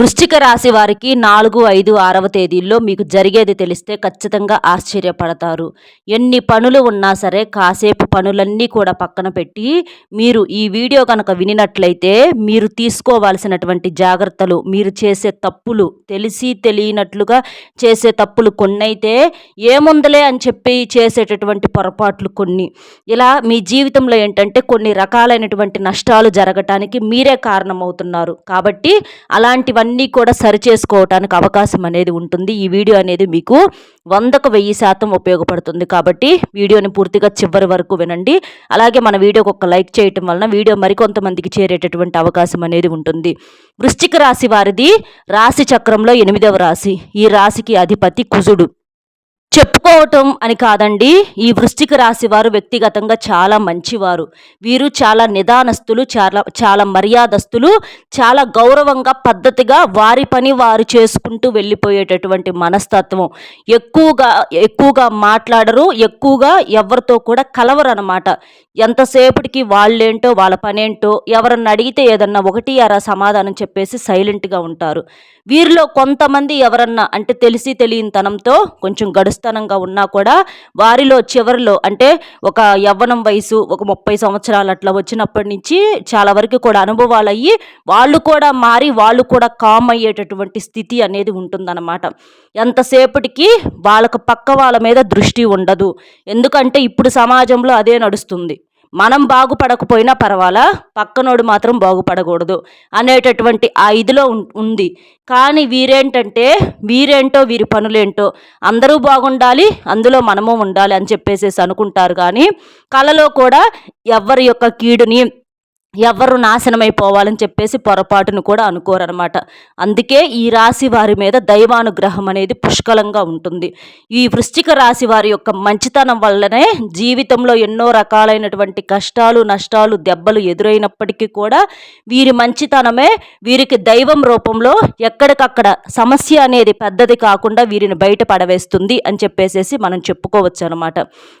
వృశ్చిక రాశి వారికి నాలుగు ఐదు ఆరవ తేదీల్లో మీకు జరిగేది తెలిస్తే ఖచ్చితంగా ఆశ్చర్యపడతారు. ఎన్ని పనులు ఉన్నా సరే కాసేపు పనులన్నీ కూడా పక్కన పెట్టి మీరు ఈ వీడియో కనుక వినినట్లయితే మీరు తీసుకోవాల్సినటువంటి జాగ్రత్తలు మీరు చేసే తప్పులు తెలిసి తెలియనట్లుగా చేసే తప్పులు కొన్నైతే ఏముందలే అని చెప్పి చేసేటటువంటి పొరపాట్లు కొన్ని. ఇలా మీ జీవితంలో ఏంటంటే కొన్ని రకాలైనటువంటి నష్టాలు జరగటానికి మీరే కారణమవుతున్నారు. కాబట్టి అలాంటివన్నీ కూడా సరిచేసుకోవటానికి అవకాశం అనేది ఉంటుంది. ఈ వీడియో అనేది మీకు వందకు వెయ్యి శాతం ఉపయోగపడుతుంది కాబట్టి వీడియోని పూర్తిగా చివరి వరకు వినండి. అలాగే మన వీడియోకి ఒక లైక్ చేయటం వలన వీడియో మరికొంతమందికి చేరేటటువంటి అవకాశం అనేది ఉంటుంది. వృశ్చిక రాశి వారిది రాశి చక్రంలో ఎనిమిదవ రాశి. ఈ రాశికి అధిపతి కుజుడు. చెప్పుకోవటం అని కాదండి. ఈ వృష్టిక రాశి వారు వ్యక్తిగతంగా చాలా మంచివారు. వీరు చాలా నిదానస్తులు చాలా చాలా మర్యాదస్తులు చాలా గౌరవంగా పద్ధతిగా వారి పని వారు చేసుకుంటూ వెళ్ళిపోయేటటువంటి మనస్తత్వం. ఎక్కువగా ఎక్కువగా మాట్లాడరు ఎక్కువగా ఎవరితో కూడా కలవరు అనమాట ఎంతసేపటికి వాళ్ళేంటో వాళ్ళ పనేంటో ఎవరన్నా అడిగితే ఏదన్నా ఒకటి అరా సమాధానం చెప్పేసి సైలెంట్గా ఉంటారు. వీరిలో కొంతమంది ఎవరన్నా అంటే తెలిసి తెలియని తనంతో కొంచెం గడుస్తనంగా ఉన్నా కూడా వారిలో చివరిలో అంటే ఒక యవ్వనం వయసు ఒక ముప్పై సంవత్సరాలు అట్లా వచ్చినప్పటి నుంచి చాలా వరకు కూడా అనుభవాలు అయ్యి వాళ్ళు కూడా మారి వాళ్ళు కూడా కామ్ అయ్యేటటువంటి స్థితి అనేది ఉంటుందన్నమాట. ఎంతసేపటికి వాళ్ళకు పక్క వాళ్ళ మీద దృష్టి ఉండదు. ఎందుకంటే ఇప్పుడు సమాజంలో అదే నడుస్తుంది. మనం బాగుపడకపోయినా పర్వాలా పక్కనోడు మాత్రం బాగుపడకూడదు అనేటటువంటి ఆ ఇదిలో ఉం- ఉంది. కానీ వీరేంటంటే వీరేంటో వీరి పనులేంటో అందరూ బాగుండాలి అందులో మనము ఉండాలి అని చెప్పేసేసి అనుకుంటారు కానీ కళలో కూడా ఎవరి యొక్క కీడుని ఎవరు నాశనమైపోవాలని చెప్పేసి పొరపాటును కూడా అనుకోరనమాట అందుకే ఈ రాశి వారి మీద దైవానుగ్రహం అనేది పుష్కలంగా ఉంటుంది. ఈ వృశ్చిక రాశి వారి యొక్క మంచితనం వల్లనే జీవితంలో ఎన్నో రకాలైనటువంటి కష్టాలు నష్టాలు దెబ్బలు ఎదురైనప్పటికీ కూడా వీరి మంచితనమే వీరికి దైవం రూపంలో ఎక్కడికక్కడ సమస్య అనేది పెద్దది కాకుండా వీరిని బయట పడవేస్తుంది అని చెప్పేసేసి మనం చెప్పుకోవచ్చు అనమాట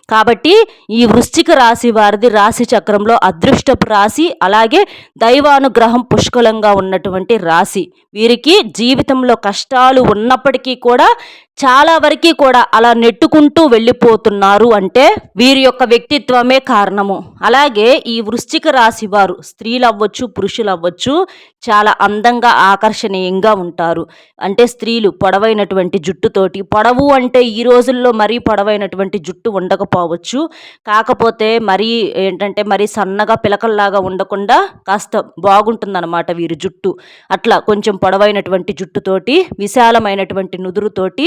కాబట్టి ఈ వృశ్చిక రాశి వారిది రాశి చక్రంలో అదృష్టపు రాశి అలాగే దైవానుగ్రహం పుష్కలంగా ఉన్నటువంటి రాశి. వీరికి జీవితంలో కష్టాలు ఉన్నప్పటికీ కూడా చాలా వరకు కూడా అలా నెట్టుకుంటూ వెళ్ళిపోతున్నారు అంటే వీరి యొక్క వ్యక్తిత్వమే కారణము. అలాగే ఈ వృశ్చిక రాశి వారు స్త్రీలు అవ్వచ్చు పురుషులు అవ్వచ్చు చాలా అందంగా ఆకర్షణీయంగా ఉంటారు. అంటే స్త్రీలు పొడవైనటువంటి జుట్టుతోటి పొడవు అంటే ఈ రోజుల్లో మరీ పొడవైనటువంటి జుట్టు ఉండకపోవచ్చు. కాకపోతే మరీ ఏంటంటే మరీ సన్నగా పిలకల్లాగా ఉండకుండా కాస్త బాగుంటుందన్నమాట వీరి జుట్టు. అట్లా కొంచెం పొడవైనటువంటి జుట్టుతోటి విశాలమైనటువంటి నుదురుతోటి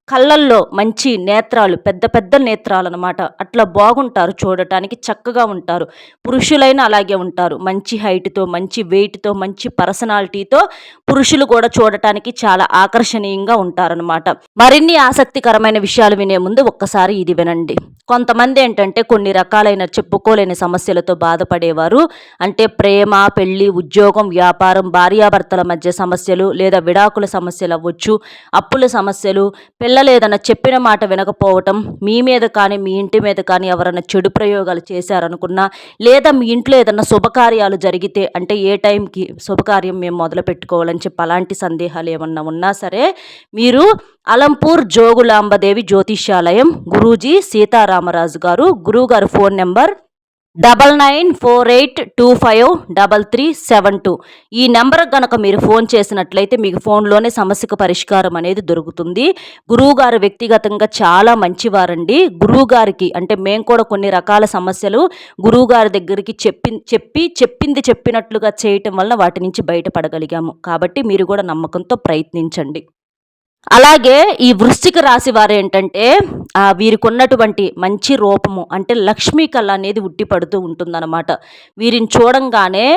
కళ్ళల్లో మంచి నేత్రాలు పెద్ద పెద్ద నేత్రాలు అనమాట అట్లా బాగుంటారు చూడటానికి చక్కగా ఉంటారు. పురుషులైనా అలాగే ఉంటారు. మంచి హైట్తో మంచి వెయిట్తో మంచి పర్సనాలిటీతో పురుషులు కూడా చూడటానికి చాలా ఆకర్షణీయంగా ఉంటారనమాట మరిన్ని ఆసక్తికరమైన విషయాలు వినే ముందు ఒక్కసారి ఇది వినండి. కొంతమంది ఏంటంటే కొన్ని రకాలైన చెప్పుకోలేని సమస్యలతో బాధపడేవారు. అంటే ప్రేమ పెళ్ళి ఉద్యోగం వ్యాపారం భార్యాభర్తల మధ్య సమస్యలు లేదా విడాకుల సమస్యలు అవ్వచ్చు అప్పుల సమస్యలు పిల్లలు ఏదైనా చెప్పిన మాట వినకపోవటం మీ మీద కానీ మీ ఇంటి మీద కానీ ఎవరైనా చెడు ప్రయోగాలు చేశారనుకున్నా లేదా మీ ఇంట్లో ఏదైనా శుభకార్యాలు జరిగితే అంటే ఏ టైంకి శుభకార్యం మేము మొదలు పెట్టుకోవాలని చెప్పి అలాంటి సందేహాలు ఏమన్నా ఉన్నా సరే మీరు అలంపూర్ జోగులాంబదేవి జ్యోతిష్యాలయం గురూజీ సీతారామరాజు గారు గురువుగారు phone number double nine four eight two five double three seven two. ఈ నెంబర్ కనుక మీరు ఫోన్ చేసినట్లయితే మీకు ఫోన్లోనే సమస్యకు పరిష్కారం అనేది దొరుకుతుంది. గురువుగారు వ్యక్తిగతంగా చాలా మంచివారండి. గురువుగారికి అంటే మేము కూడా కొన్ని రకాల సమస్యలు గురువుగారి దగ్గరికి చెప్పి చెప్పి చెప్పింది చెప్పినట్లుగా చేయటం వల్ల వాటి నుంచి బయటపడగలిగాము. కాబట్టి మీరు కూడా నమ్మకంతో ప్రయత్నించండి. అలాగే ఈ వృశ్చిక రాశి వారు ఏంటంటే వీరికి ఉన్నటువంటి మంచి రూపము అంటే లక్ష్మీ కళ అనేది ఉట్టిపడుతూ ఉంటుందన్నమాట. వీరిని చూడంగానే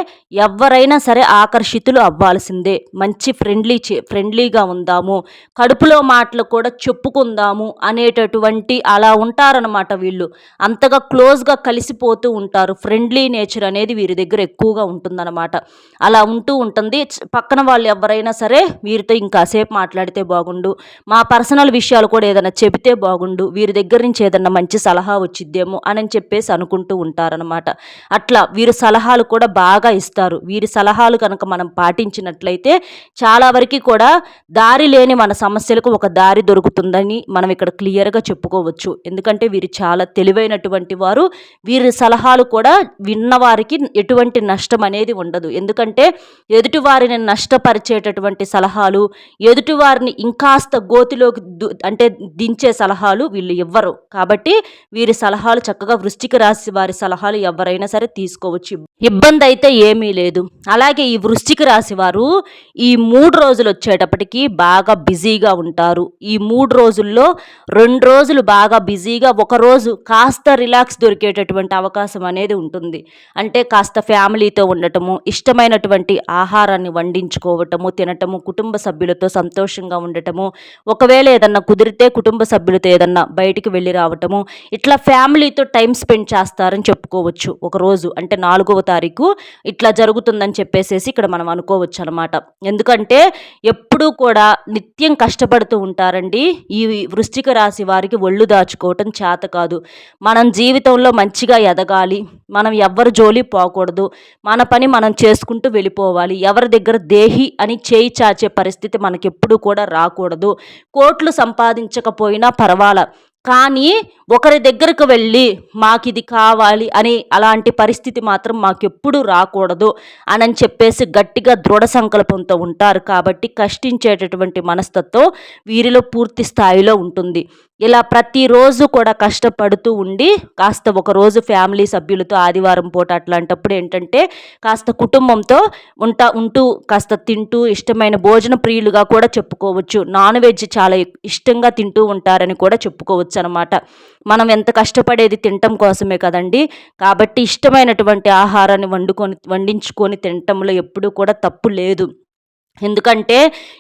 ఎవరైనా సరే ఆకర్షితులు అవ్వాల్సిందే. మంచి ఫ్రెండ్లీ ఫ్రెండ్లీగా ఉందాము. కడుపులో మాటలు కూడా చెప్పుకుందాము అనేటటువంటి అలా ఉంటారనమాట వీళ్ళు. అంతగా క్లోజ్గా కలిసిపోతూ ఉంటారు. ఫ్రెండ్లీ నేచర్ అనేది వీరి దగ్గర ఎక్కువగా ఉంటుందన్నమాట. అలా ఉంటూ ఉంటుంది. పక్కన వాళ్ళు ఎవరైనా సరే వీరితో ఇంకాసేపు మాట్లాడితే బాగుంటుంది. బాగుండు. మా పర్సనల్ విషయాలు కూడా ఏదైనా చెబితే బాగుండు. వీరి దగ్గర నుంచి ఏదన్నా మంచి సలహా వచ్చిద్దేమో అని చెప్పేసి అనుకుంటూ ఉంటారనమాట అట్లా వీరి సలహాలు కూడా బాగా ఇస్తారు. వీరి సలహాలు కనుక మనం పాటించినట్లయితే చాలా వరకు కూడా దారి లేని మన సమస్యలకు ఒక దారి దొరుకుతుందని మనం ఇక్కడ క్లియర్గా చెప్పుకోవచ్చు. ఎందుకంటే వీరు చాలా తెలివైనటువంటి వారు. వీరి సలహాలు కూడా విన్నవారికి ఎటువంటి నష్టం అనేది ఉండదు. ఎందుకంటే ఎదుటివారిని నష్టపరిచేటటువంటి సలహాలు ఎదుటివారిని ఇంకా కాస్త గోతిలోకి అంటే దించే సలహాలు వీళ్ళు ఇవ్వరు కాబట్టి వీరి సలహాలు చక్కగా వృష్టిక రాశి వారి సలహాలు ఎవరైనా సరే తీసుకోవచ్చు. ఇబ్బంది అయితే ఏమీ లేదు. అలాగే ఈ వృష్టిక రాశి వారు ఈ మూడు రోజులు వచ్చేటప్పటికి బాగా బిజీగా ఉంటారు. ఈ మూడు రోజుల్లో రెండు రోజులు బాగా బిజీగా ఒక రోజు కాస్త రిలాక్స్ దొరికేటటువంటి అవకాశం అనేది ఉంటుంది. అంటే కాస్త ఫ్యామిలీతో ఉండటము ఇష్టమైనటువంటి ఆహారాన్ని వండించుకోవటము తినటము కుటుంబ సభ్యులతో సంతోషంగా ఉండటం ఉండటము ఒకవేళ ఏదన్నా కుదిరితే కుటుంబ సభ్యులతో ఏదన్నా బయటికి వెళ్ళి రావటము ఇట్లా ఫ్యామిలీతో టైం స్పెండ్ చేస్తారని చెప్పుకోవచ్చు ఒకరోజు అంటే నాలుగవ తారీఖు ఇట్లా జరుగుతుందని చెప్పేసేసి ఇక్కడ మనం అనుకోవచ్చు అనమాట ఎందుకంటే ఎప్పుడూ కూడా నిత్యం కష్టపడుతూ ఉంటారండి. ఈ వృశ్చిక రాశి వారికి ఒళ్ళు దాచుకోవటం చేత కాదు. మనం జీవితంలో మంచిగా ఎదగాలి. మనం ఎవరు జోలి పోకూడదు. మన పని మనం చేసుకుంటూ వెళ్ళిపోవాలి. ఎవరి దగ్గర దేహి అని చేయి చాచే పరిస్థితి మనకెప్పుడు కూడా రాకూడదు. కోట్లు సంపాదించకపోయినా పర్వాలా. కానీ ఒకరి దగ్గరకు వెళ్ళి మాకు ఇది కావాలి అని అలాంటి పరిస్థితి మాత్రం మాకెప్పుడు రాకూడదు అని చెప్పేసి గట్టిగా దృఢ సంకల్పంతో ఉంటారు. కాబట్టి కష్టించేటటువంటి మనస్తత్వం వీరిలో పూర్తి స్థాయిలో ఉంటుంది. ఇలా ప్రతిరోజు కూడా కష్టపడుతూ ఉండి కాస్త ఒకరోజు ఫ్యామిలీ సభ్యులతో ఆదివారం పూట అట్లాంటప్పుడు ఏంటంటే కాస్త కుటుంబంతో ఉంటా ఉంటూ కాస్త తింటూ ఇష్టమైన భోజన ప్రియులుగా కూడా చెప్పుకోవచ్చు. నాన్ వెజ్ చాలా ఇష్టంగా తింటూ ఉంటారని కూడా చెప్పుకోవచ్చు అనమాట మనం ఎంత కష్టపడేది తినటం కోసమే కదండి. కాబట్టి ఇష్టమైనటువంటి ఆహారాన్ని వండుకొని వండించుకొని తినటంలో ఎప్పుడూ కూడా తప్పు లేదు. ఎందుకంటే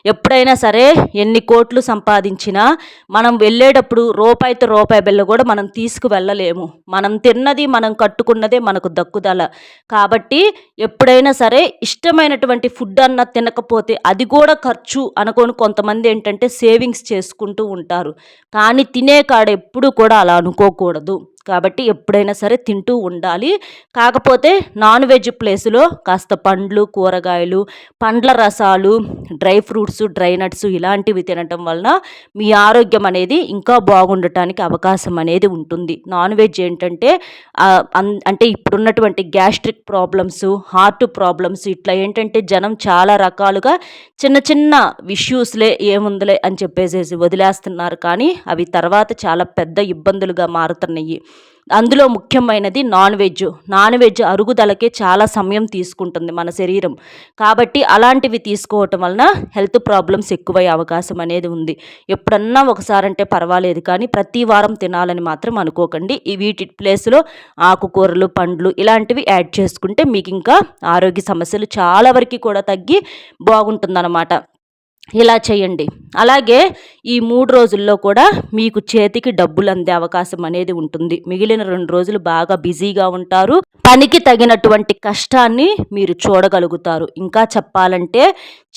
ఎప్పుడైనా సరే ఎన్ని కోట్లు సంపాదించినా మనం వెళ్ళేటప్పుడు రూపాయితో రూపాయి బిల్ల కూడా మనం తీసుకు వెళ్ళలేము మనం తిన్నది మనం కట్టుకున్నదే మనకు దక్కుదల. కాబట్టి ఎప్పుడైనా సరే ఇష్టమైనటువంటి ఫుడ్ అన్న తినకపోతే అది కూడా ఖర్చు అనుకొని కొంతమంది ఏంటంటే సేవింగ్స్ చేసుకుంటూ ఉంటారు. కానీ తినే కాడ ఎప్పుడు కూడా అలా అనుకోకూడదు. కాబట్టి ఎప్పుడైనా సరే తింటూ ఉండాలి. కాకపోతే నాన్ వెజ్ ప్లేస్లో కాస్త పండ్లు కూరగాయలు పండ్ల రసాలు డ్రై ఫ్రూట్స్ డ్రై నట్స్ ఇలాంటివి తినటం వలన మీ ఆరోగ్యం అనేది ఇంకా బాగుండటానికి అవకాశం అనేది ఉంటుంది. నాన్ వెజ్ ఏంటంటే అంటే ఇప్పుడున్నటువంటి గ్యాస్ట్రిక్ ప్రాబ్లమ్స్ హార్ట్ ప్రాబ్లమ్స్ ఇట్లా ఏంటంటే జనం చాలా రకాలుగా చిన్న చిన్న ఇష్యూస్లే ఏముందిలే అని చెప్పేసేసి వదిలేస్తున్నారు. కానీ అవి తర్వాత చాలా పెద్ద ఇబ్బందులుగా మారుతున్నాయి. అందులో ముఖ్యమైనది నాన్ వెజ్ నాన్ వెజ్ అరుగుదలకే చాలా సమయం తీసుకుంటుంది మన శరీరం. కాబట్టి అలాంటివి తీసుకోవటం వలన హెల్త్ ప్రాబ్లమ్స్ ఎక్కువయ్యే అవకాశం అనేది ఉంది. ఎప్పుడన్నా ఒకసారి అంటే పర్వాలేదు కానీ ప్రతి వారం తినాలని మాత్రం అనుకోకండి. ఈ వీటి ప్లేస్లో ఆకుకూరలు పండ్లు ఇలాంటివి యాడ్ చేసుకుంటే మీకు ఇంకా ఆరోగ్య సమస్యలు చాలా వరకు కూడా తగ్గి బాగుంటుందన్నమాట. ఇలా చేయండి. అలాగే ఈ మూడు రోజుల్లో కూడా మీకు చేతికి డబ్బులు అందే అవకాశం అనేది ఉంటుంది. మిగిలిన రెండు రోజులు బాగా బిజీగా ఉంటారు. పనికి తగినటువంటి కష్టాన్ని మీరు చూడగలుగుతారు. ఇంకా చెప్పాలంటే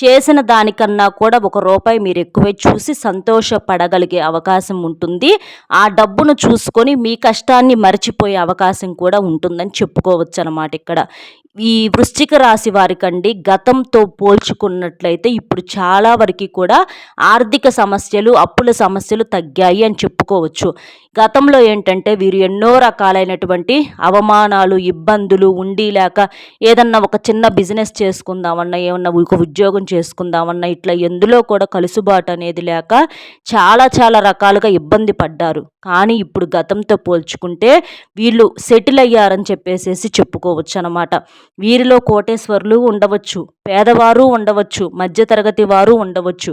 చేసిన దానికన్నా కూడా ఒక రూపాయి మీరు ఎక్కువే చూసి సంతోషపడగలిగే అవకాశం ఉంటుంది. ఆ డబ్బును చూసుకొని మీ కష్టాన్ని మర్చిపోయే అవకాశం కూడా ఉంటుందని చెప్పుకోవచ్చు అనమాట ఇక్కడ. ఈ వృశ్చిక రాశి వారికండి గతంతో పోల్చుకున్నట్లయితే ఇప్పుడు చాలా వరకు కూడా ఆర్థిక సమస్యలు అప్పుల సమస్యలు తగ్గాయి అని చెప్పుకోవచ్చు. గతంలో ఏంటంటే వీరు ఎన్నో రకాలైనటువంటి అవమానాలు ఇబ్బందులు ఉండి లేక ఏదన్నా ఒక చిన్న బిజినెస్ చేసుకుందామన్నా ఏమన్నా ఒక ఉద్యోగం చేసుకుందామన్నా ఇట్లా ఎందులో కూడా కలుసుబాటు అనేది లేక చాలా చాలా రకాలుగా ఇబ్బంది పడ్డారు. కానీ ఇప్పుడు గతంతో పోల్చుకుంటే వీళ్ళు సెటిల్ అయ్యారని చెప్పేసేసి చెప్పుకోవచ్చు అనమాట వీరిలో కోటేశ్వరులు ఉండవచ్చు. పేదవారు ఉండవచ్చు మధ్యతరగతి వారు ఉండవచ్చు.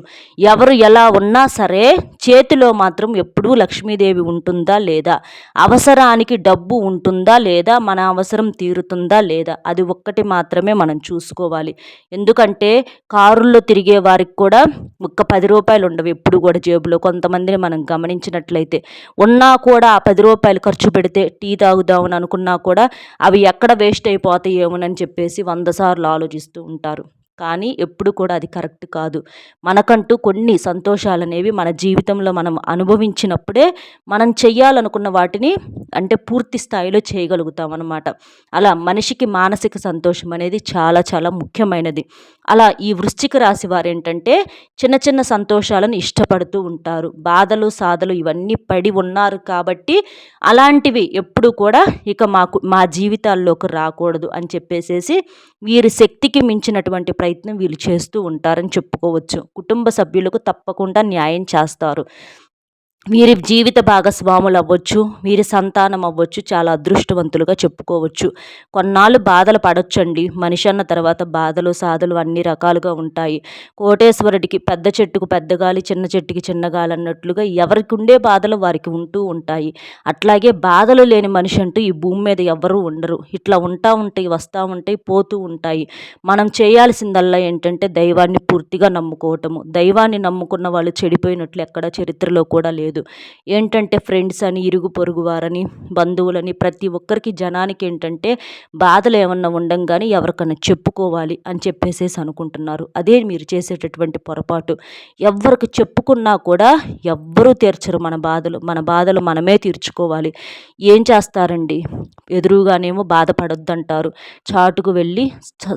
ఎవరు ఎలా ఉన్నా సరే చేతిలో మాత్రం ఎప్పుడూ లక్ష్మీదేవి ఉంటుందా లేదా? అవసరానికి డబ్బు ఉంటుందా లేదా? మన అవసరం తీరుతుందా లేదా? అది ఒక్కటి మాత్రమే మనం చూసుకోవాలి. ఎందుకంటే కారుల్లో తిరిగే వారికి కూడా ఒక్క పది రూపాయలు ఉండవు ఎప్పుడు కూడా జేబులో. కొంతమందిని మనం గమనించినట్లయితే ఉన్నా కూడా ఆ పది రూపాయలు ఖర్చు పెడితే టీ తాగుదామని అనుకున్నా కూడా అవి ఎక్కడ వేస్ట్ అయిపోతాయేమోనని చెప్పేసి వంద సార్లు ఆలోచిస్తూ ఉంటారు. కానీ ఎప్పుడు కూడా అది కరెక్ట్ కాదు. మనకంటూ కొన్ని సంతోషాలు అనేవి మన జీవితంలో మనం అనుభవించినప్పుడే మనం చెయ్యాలనుకున్న వాటిని అంటే పూర్తి స్థాయిలో చేయగలుగుతాం అనమాట అలా మనిషికి మానసిక సంతోషం అనేది చాలా చాలా ముఖ్యమైనది. అలా ఈ వృశ్చిక రాశి వారు ఏంటంటే చిన్న చిన్న సంతోషాలను ఇష్టపడుతూ ఉంటారు. బాధలు సాధలు ఇవన్నీ పడి ఉన్నారు కాబట్టి అలాంటివి ఎప్పుడు కూడా ఇక మాకు మా జీవితాల్లోకి రాకూడదు అని చెప్పేసేసి వీరి శక్తికి మించినటువంటి ప్రయత్నం వీళ్ళు చేస్తూ ఉంటారని చెప్పుకోవచ్చు. కుటుంబ సభ్యులకు తప్పకుండా న్యాయం చేస్తారు. వీరి జీవిత భాగస్వాములు అవ్వచ్చు వీరి సంతానం అవ్వచ్చు చాలా అదృష్టవంతులుగా చెప్పుకోవచ్చు. కొన్నాళ్ళు బాధలు పడొచ్చండి. మనిషి అన్న తర్వాత బాధలు సాధలు అన్ని రకాలుగా ఉంటాయి. కోటేశ్వరుడికి పెద్ద చెట్టుకు పెద్ద గాలి చిన్న చెట్టుకి చిన్న గాలి అన్నట్లుగా ఎవరికి ఉండే బాధలు వారికి ఉంటూ ఉంటాయి. అట్లాగే బాధలు లేని మనిషి అంటూ ఈ భూమి మీద ఎవరూ ఉండరు. ఇట్లా ఉంటా ఉంటాయి వస్తూ ఉంటాయి పోతూ ఉంటాయి. మనం చేయాల్సిందల్లా ఏంటంటే దైవాన్ని పూర్తిగా నమ్ముకోవటము. దైవాన్ని నమ్ముకున్న వాళ్ళు చెడిపోయినట్లు ఎక్కడ చరిత్రలో కూడా లేదు. లేదు ఏంటంటే ఫ్రెండ్స్ అని ఇరుగు పొరుగు వారని బంధువులని ప్రతి ఒక్కరికి జనానికి ఏంటంటే బాధలు ఏమన్నా ఉండంగానే ఎవరికన్నా చెప్పుకోవాలి అని చెప్పేసేసి అనుకుంటున్నారు. అదే మీరు చేసేటటువంటి పొరపాటు. ఎవరికి చెప్పుకున్నా కూడా ఎవ్వరూ తీర్చరు మన బాధలు. మన బాధలు మనమే తీర్చుకోవాలి. ఏం చేస్తారండి? ఎదురుగానేమో బాధపడొద్దంటారు. చాటుకు వెళ్ళి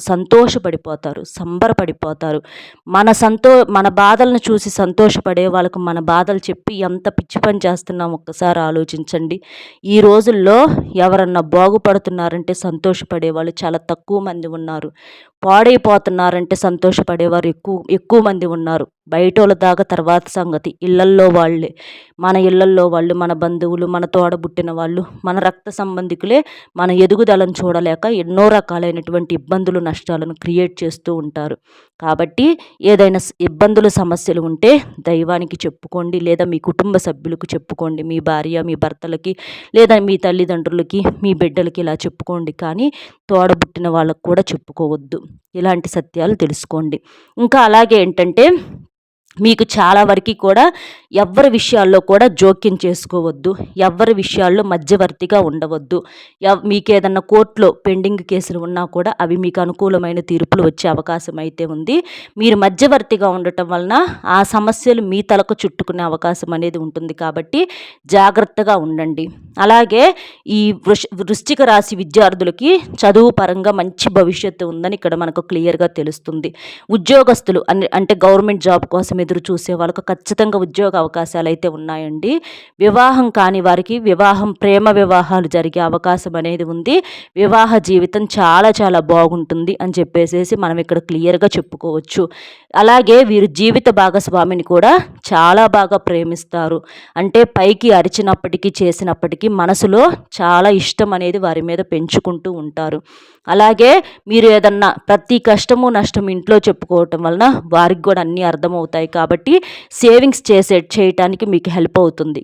సంతోషపడిపోతారు. సంబరపడిపోతారు. మన సంతో మన బాధలను చూసి సంతోషపడే వాళ్ళకు మన బాధలు చెప్పి ఎంత ఎంత పిచ్చి పని చేస్తున్నాం ఒక్కసారి ఆలోచించండి. ఈ రోజుల్లో ఎవరన్నా బాగుపడుతున్నారంటే సంతోషపడే వాళ్ళు చాలా తక్కువ మంది ఉన్నారు. పాడైపోతున్నారంటే సంతోషపడేవారు ఎక్కువ ఎక్కువ మంది ఉన్నారు. బయట వాళ్ళ దాకా తర్వాత సంగతి. ఇళ్ళల్లో వాళ్ళే. మన ఇళ్ళల్లో వాళ్ళు మన బంధువులు మన తోడబుట్టిన వాళ్ళు మన రక్త సంబంధికులే మన ఎదుగుదలను చూడలేక ఎన్నో రకాలైనటువంటి ఇబ్బందులు నష్టాలను క్రియేట్ చేస్తూ ఉంటారు. కాబట్టి ఏదైనా ఇబ్బందులు సమస్యలు ఉంటే దైవానికి చెప్పుకోండి లేదా మీ కుటుంబ సభ్యులకు చెప్పుకోండి. మీ భార్య మీ భర్తలకి లేదా మీ తల్లిదండ్రులకి మీ బిడ్డలకి ఇలా చెప్పుకోండి. కానీ తోడబుట్టిన వాళ్ళకు కూడా చెప్పుకోవద్దు. ఇలాంటి సత్యాలు తెలుసుకోండి. ఇంకా అలాగే ఏంటంటే మీకు చాలా వరకు కూడా ఎవరి విషయాల్లో కూడా జోక్యం చేసుకోవద్దు ఎవరి విషయాల్లో మధ్యవర్తిగా ఉండవద్దు. మీకు ఏదన్నా కోర్టులో పెండింగ్ కేసులు ఉన్నా కూడా అవి మీకు అనుకూలమైన తీర్పులు వచ్చే అవకాశం అయితే ఉంది. మీరు మధ్యవర్తిగా ఉండటం వలన ఆ సమస్యలు మీ తలకు చుట్టుకునే అవకాశం అనేది ఉంటుంది కాబట్టి జాగ్రత్తగా ఉండండి. అలాగే ఈ వృష వృశ్చిక రాశి విద్యార్థులకి చదువు పరంగా మంచి భవిష్యత్తు ఉందని ఇక్కడ మనకు క్లియర్గా తెలుస్తుంది. ఉద్యోగస్తులు అంటే గవర్నమెంట్ జాబ్ కోసం ఎదురు చూసే వాళ్ళకు ఖచ్చితంగా ఉద్యోగ అవకాశాలు అయితే ఉన్నాయండి. వివాహం కాని వారికి వివాహం ప్రేమ వివాహాలు జరిగే అవకాశం అనేది ఉంది. వివాహ జీవితం చాలా చాలా బాగుంటుంది అని చెప్పేసేసి మనం ఇక్కడ క్లియర్గా చెప్పుకోవచ్చు. అలాగే వీరు జీవిత భాగస్వామిని కూడా చాలా బాగా ప్రేమిస్తారు. అంటే పైకి అరిచినప్పటికీ చేసినప్పటికీ మనసులో చాలా ఇష్టం అనేది వారి మీద పెంచుకుంటూ ఉంటారు. అలాగే మీరు ఏదన్నా ప్రతి కష్టము నష్టం ఇంట్లో చెప్పుకోవటం వలన వారికి కూడా అన్నీ అర్థమవుతాయి కాబట్టి సేవింగ్స్ చేసే చేయటానికి మీకు హెల్ప్ అవుతుంది.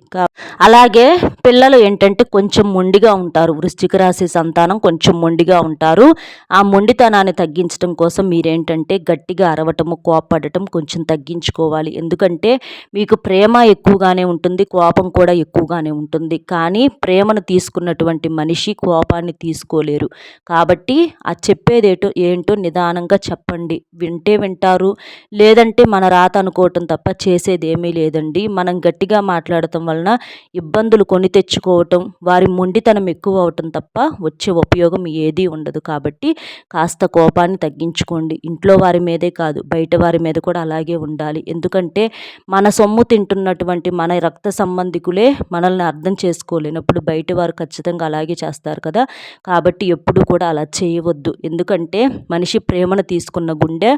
అలాగే పిల్లలు ఏంటంటే కొంచెం మొండిగా ఉంటారు. వృశ్చిక రాశి సంతానం కొంచెం మొండిగా ఉంటారు. ఆ మొండితనాన్ని తగ్గించడం కోసం మీరేంటంటే గట్టిగా అరవటము కోపడటం కొంచెం తగ్గించుకోవాలి. ఎందుకంటే మీకు ప్రేమ ఎక్కువగానే ఉంటుంది కోపం కూడా ఎక్కువగానే ఉంటుంది. కానీ ప్రేమను తీసుకున్నటువంటి మనిషి కోపాన్ని తీసుకోలేరు. కాబట్టి ఆ చెప్పేదేటో ఏంటో నిదానంగా చెప్పండి. వింటే వింటారు లేదంటే మన రాత అనుకోవటం తప్ప చేసేది ఏమీ లేదండి. మనం గట్టిగా మాట్లాడటం వలన ఇబ్బందులు కొని తెచ్చుకోవటం వారి మొండితనం ఎక్కువ అవటం తప్ప వచ్చే ఉపయోగం ఏదీ ఉండదు. కాబట్టి కాస్త కోపాన్ని తగ్గించుకోండి. ఇంట్లో వారి మీదే కాదు బయట వారి మీద కూడా అలాగే ఉండాలి. ఎందుకంటే మన సొమ్ము తింటున్నటువంటి మన రక్త సంబంధికులే మనల్ని అర్థం చేసుకోలేనప్పుడు బయట వారు ఖచ్చితంగా అలాగే చేస్తారు కదా. కాబట్టి ఎప్పుడు కూడా అలా చేయవద్దు. ఎందుకంటే మనిషి ప్రేమను తీసుకున్న గుండె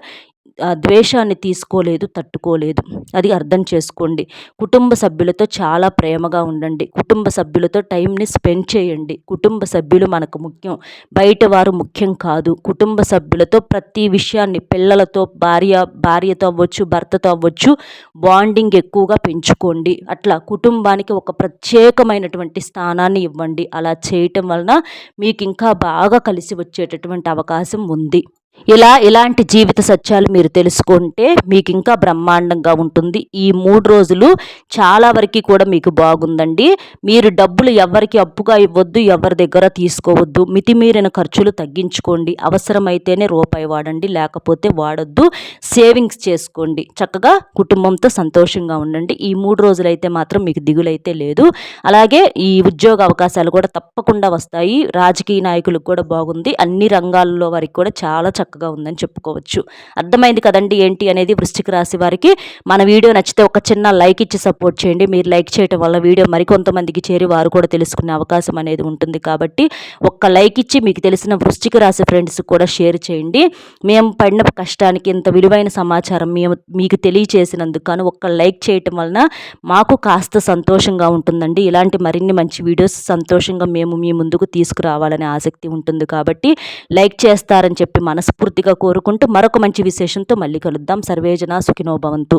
ద్వేషాన్ని తీసుకోలేదు తట్టుకోలేదు. అది అర్థం చేసుకోండి. కుటుంబ సభ్యులతో చాలా ప్రేమగా ఉండండి. కుటుంబ సభ్యులతో టైంని స్పెండ్ చేయండి. కుటుంబ సభ్యులు మనకు ముఖ్యం. బయట వారు ముఖ్యం కాదు. కుటుంబ సభ్యులతో ప్రతి విషయాన్ని పిల్లలతో భార్య భార్యతో అవ్వచ్చు భర్తతో అవ్వచ్చు బాండింగ్ ఎక్కువగా పెంచుకోండి. అట్లా కుటుంబానికి ఒక ప్రత్యేకమైనటువంటి స్థానాన్ని ఇవ్వండి. అలా చేయటం వలన మీకు ఇంకా బాగా కలిసి వచ్చేటటువంటి అవకాశం ఉంది. ఇలా ఇలాంటి జీవిత సత్యాలు మీరు తెలుసుకుంటే మీకు ఇంకా బ్రహ్మాండంగా ఉంటుంది. ఈ మూడు రోజులు చాలా వరకు కూడా మీకు బాగుందండి. మీరు డబ్బులు ఎవరికి అప్పుగా ఇవ్వద్దు ఎవరి దగ్గర తీసుకోవద్దు. మితిమీరిన ఖర్చులు తగ్గించుకోండి. అవసరమైతేనే రూపాయి వాడండి లేకపోతే వాడొద్దు. సేవింగ్స్ చేసుకోండి. చక్కగా కుటుంబంతో సంతోషంగా ఉండండి. ఈ మూడు రోజులైతే మాత్రం మీకు దిగులైతే లేదు. అలాగే ఈ ఉద్యోగ అవకాశాలు కూడా తప్పకుండా వస్తాయి. రాజకీయ నాయకులకు కూడా బాగుంది. అన్ని రంగాల్లో వారికి కూడా చాలా చక్కగా ఉందని చెప్పుకోవచ్చు. అర్థమైంది కదండి ఏంటి అనేది వృశ్చిక రాశి వారికి. మన వీడియో నచ్చితే ఒక చిన్న లైక్ ఇచ్చి సపోర్ట్ చేయండి. మీరు లైక్ చేయడం వల్ల వీడియో మరికొంతమందికి చేరి వారు కూడా తెలుసుకునే అవకాశం అనేది ఉంటుంది కాబట్టి ఒక్క లైక్ ఇచ్చి మీకు తెలిసిన వృశ్చిక రాశి ఫ్రెండ్స్ కూడా షేర్ చేయండి. మేము పడిన కష్టానికి ఇంత విలువైన సమాచారం మేము మీకు తెలియచేసినందుకు కానీ ఒక్క లైక్ చేయటం వలన మాకు కాస్త సంతోషంగా ఉంటుందండి. ఇలాంటి మరిన్ని మంచి వీడియోస్ సంతోషంగా మేము మీ ముందుకు తీసుకురావాలనే ఆసక్తి ఉంటుంది కాబట్టి లైక్ చేస్తారని చెప్పి మనస్ఫూర్తిగా కోరుకుంటూ మరొక మంచి విశేషంతో మళ్ళీ కలుద్దాం. సర్వేజన సుఖినోభవంతు